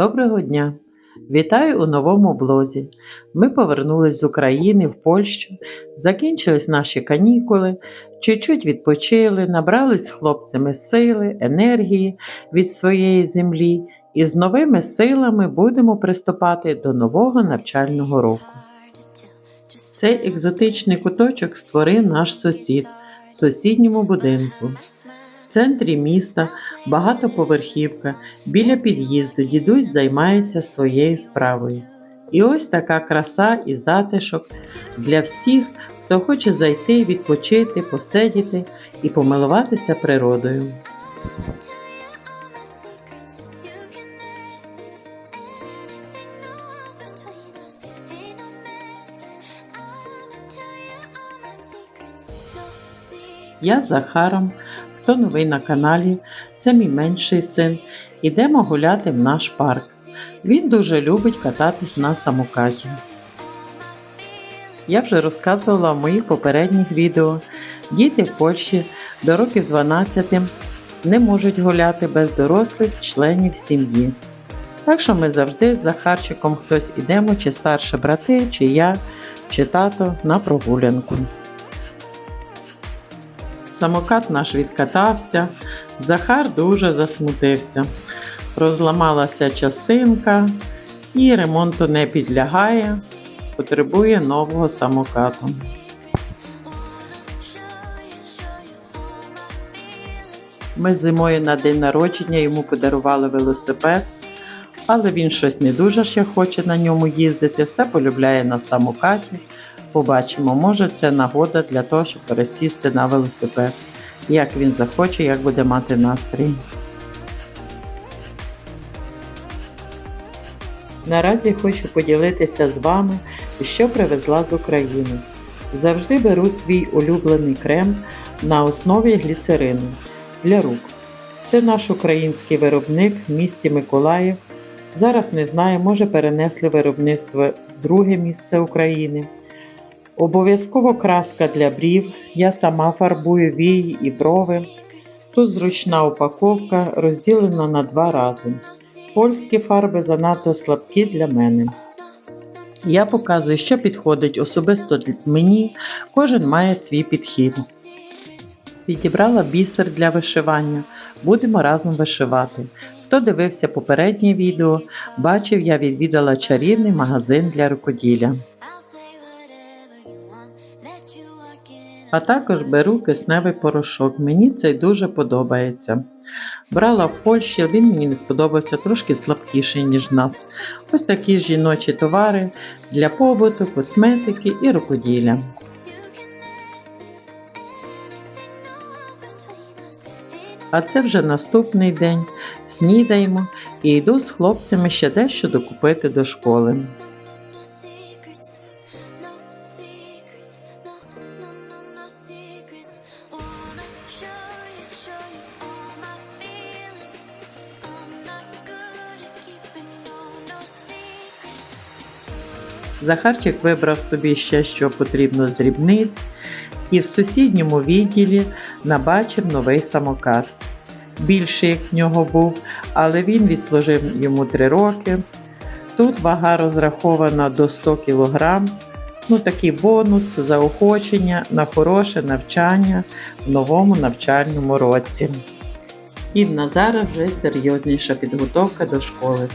Доброго дня! Вітаю у новому блозі. Ми повернулись з України в Польщу, закінчились наші канікули, чуть-чуть відпочили, набрались з хлопцями сили, енергії від своєї землі і з новими силами будемо приступати до нового навчального року. Цей екзотичний куточок створив наш сусід в сусідньому будинку. Центрі міста багатоповерхівка, біля під'їзду дідусь займається своєю справою. І ось така краса і затишок для всіх, хто хоче зайти, відпочити, посидіти і помилуватися природою. Я з Захаром, хто новий на каналі, це мій менший син. Ідемо гуляти в наш парк. Він дуже любить кататись на самокаті. Я вже розказувала в моїх попередніх відео. Діти в Польщі до років 12 не можуть гуляти без дорослих членів сім'ї. Так що ми завжди з Захарчиком хтось ідемо, чи старші брати, чи я, чи тато на прогулянку. Самокат наш відкатався, Захар дуже засмутився. Розламалася частинка і ремонту не підлягає, потребує нового самокату. Ми зимою на день народження йому подарували велосипед, але він щось не дуже ще хоче на ньому їздити, все полюбляє на самокаті. Побачимо, може це нагода для того, щоб пересісти на велосипед. Як він захоче, як буде мати настрій. Наразі хочу поділитися з вами, що привезла з України. Завжди беру свій улюблений крем на основі гліцерину для рук. Це наш український виробник в місті Миколаїв. Зараз не знаю, може перенесли виробництво в друге місце України. Обов'язково краска для брів. Я сама фарбую вії і брови. Тут зручна упаковка розділена на два рази. Польські фарби занадто слабкі для мене. Я показую, що підходить особисто мені, кожен має свій підхід. Підібрала бісер для вишивання. Будемо разом вишивати. Хто дивився попереднє відео, бачив, я відвідала чарівний магазин для рукоділля. А також беру кисневий порошок. Мені цей дуже подобається. Брала в Польщі, він мені не сподобався трошки слабкіший, ніж нас. Ось такі жіночі товари для побуту, косметики і рукоділля. А це вже наступний день. Снідаємо і йду з хлопцями ще дещо докупити до школи. Захарчик вибрав собі ще, що потрібно з дрібниць, і в сусідньому відділі набачив новий самокат. Більший, в нього був, але він відслужив йому 3 роки. Тут вага розрахована до 100 кг. Ну, такий бонус, заохочення на хороше навчання в новому навчальному році. І в Назара вже серйозніша підготовка до школи.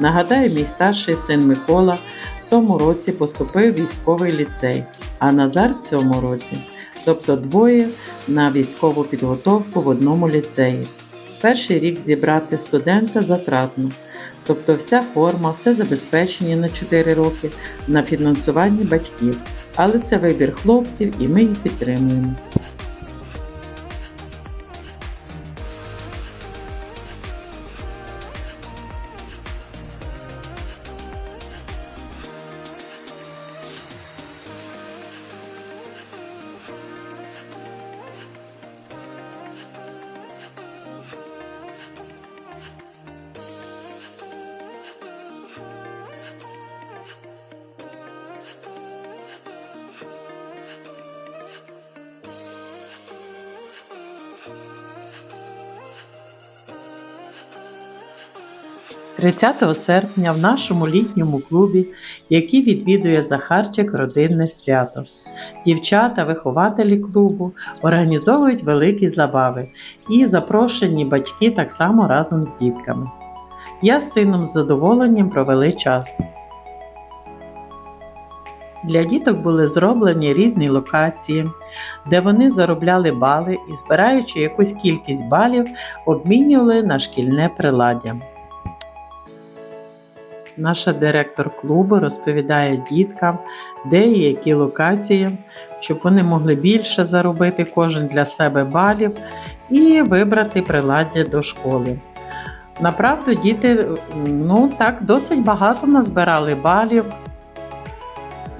Нагадаю, мій старший син Микола в тому році поступив військовий ліцей, а Назар в цьому році, тобто двоє на військову підготовку в одному ліцеї. Перший рік зібрати студента затратно, тобто вся форма, все забезпечення на 4 роки на фінансуванні батьків. Але це вибір хлопців і ми їх підтримуємо. 30 серпня в нашому літньому клубі, який відвідує Захарчик родинне свято. Дівчата, вихователі клубу організовують великі забави і запрошені батьки так само разом з дітками. Я з сином з задоволенням провели час. Для діток були зроблені різні локації, де вони заробляли бали і, збираючи якусь кількість балів, обмінювали на шкільне приладдя. Наша директор клубу розповідає діткам, де і які локації, щоб вони могли більше заробити кожен для себе балів і вибрати приладдя до школи. Направду, діти ну так досить багато назбирали балів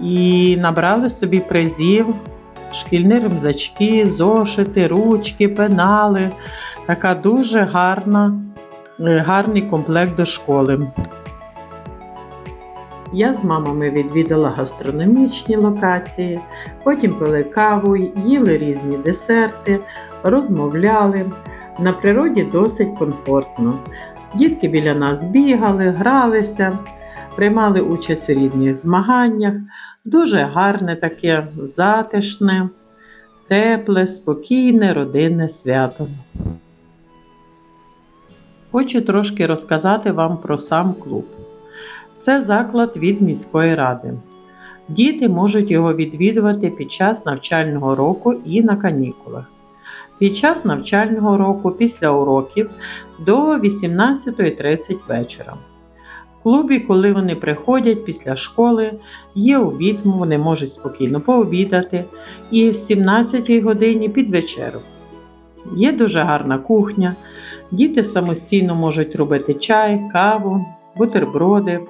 і набрали собі призів, шкільні рюкзачки, зошити, ручки, пенали. Така дуже гарна, е, гарний комплект до школи. Я з мамами відвідала гастрономічні локації, потім пили каву, їли різні десерти, розмовляли. На природі досить комфортно. Дітки біля нас бігали, гралися, приймали участь у різних змаганнях. Дуже гарне таке затишне, тепле, спокійне родинне свято. Хочу трошки розказати вам про сам клуб. Це заклад від міської ради. Діти можуть його відвідувати під час навчального року і на канікулах. Під час навчального року після уроків до 18.30 вечора. В клубі, коли вони приходять після школи, є обід, вони можуть спокійно пообідати і в 17 годині під вечеру. Є дуже гарна кухня, діти самостійно можуть робити чай, каву, бутерброди.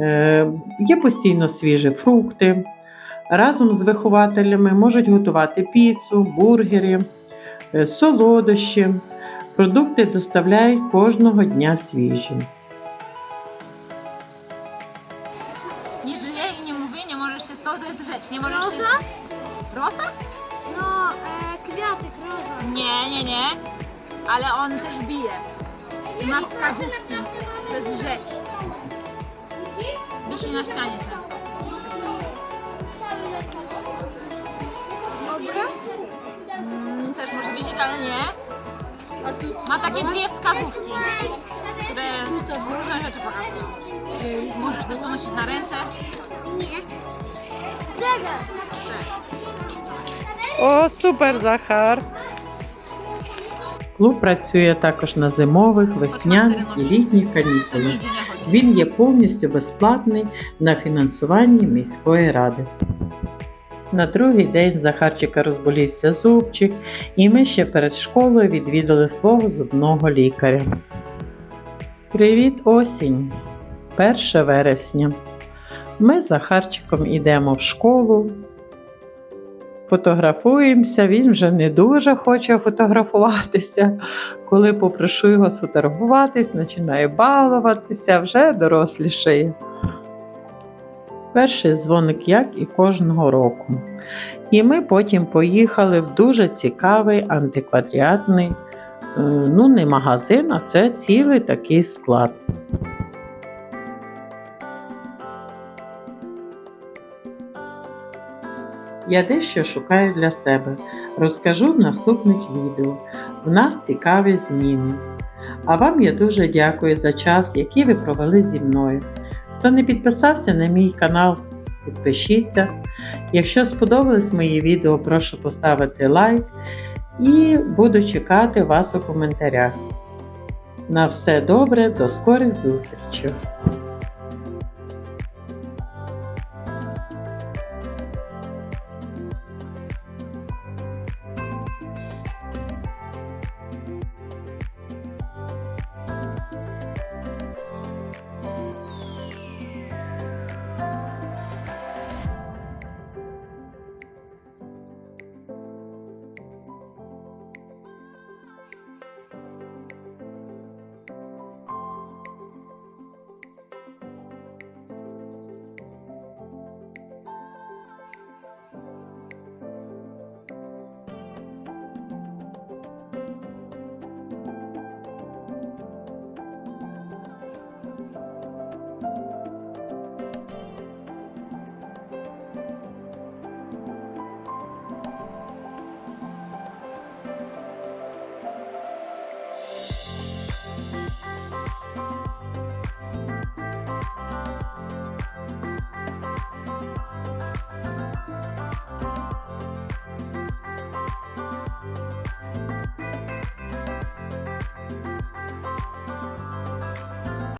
Е, Є постійно свіжі фрукти. Разом з вихователями можуть готувати піцу, бургери, е, солодощі. Продукти доставляють кожного дня свіжі. Nie żyje i nie mówi, nie możesz się z to, to jest rzecz, nie możesz się... Rosa? Rosa? No, e, kwiatek, roza. Nie, nie, nie. Ale on też bije. Wisi na ścianie często. Obraz? Mm, też może wisieć, ale nie. Ma takie dwie wskazówki, które różne rzeczy pokazują. Możesz też to nosić na ręce. Nie. Zegar. О, супер, Захар! Клуб працює також на зимових, весняних і літніх To канікулах. Chodzi. Він є повністю безплатний на фінансуванні міської ради. На другий день в Захарчика розболівся зубчик, і ми ще перед школою відвідали свого зубного лікаря. Привіт, осінь! 1 вересня. Ми з Захарчиком йдемо в школу. Фотографуємося, він вже не дуже хоче фотографуватися. Коли попрошу його сфотографуватись, починає балуватися, вже дорослішає. Перший дзвоник, як і кожного року. І ми потім поїхали в дуже цікавий антикваріатний, е, ну не магазин, а це цілий такий склад. Я дещо шукаю для себе. Розкажу в наступних відео. В нас цікаві зміни. А вам я дуже дякую за час, який ви провели зі мною. Хто не підписався на мій канал, підпишіться. Якщо сподобались мої відео, прошу поставити лайк і буду чекати вас у коментарях. На все добре, до скорих зустрічей!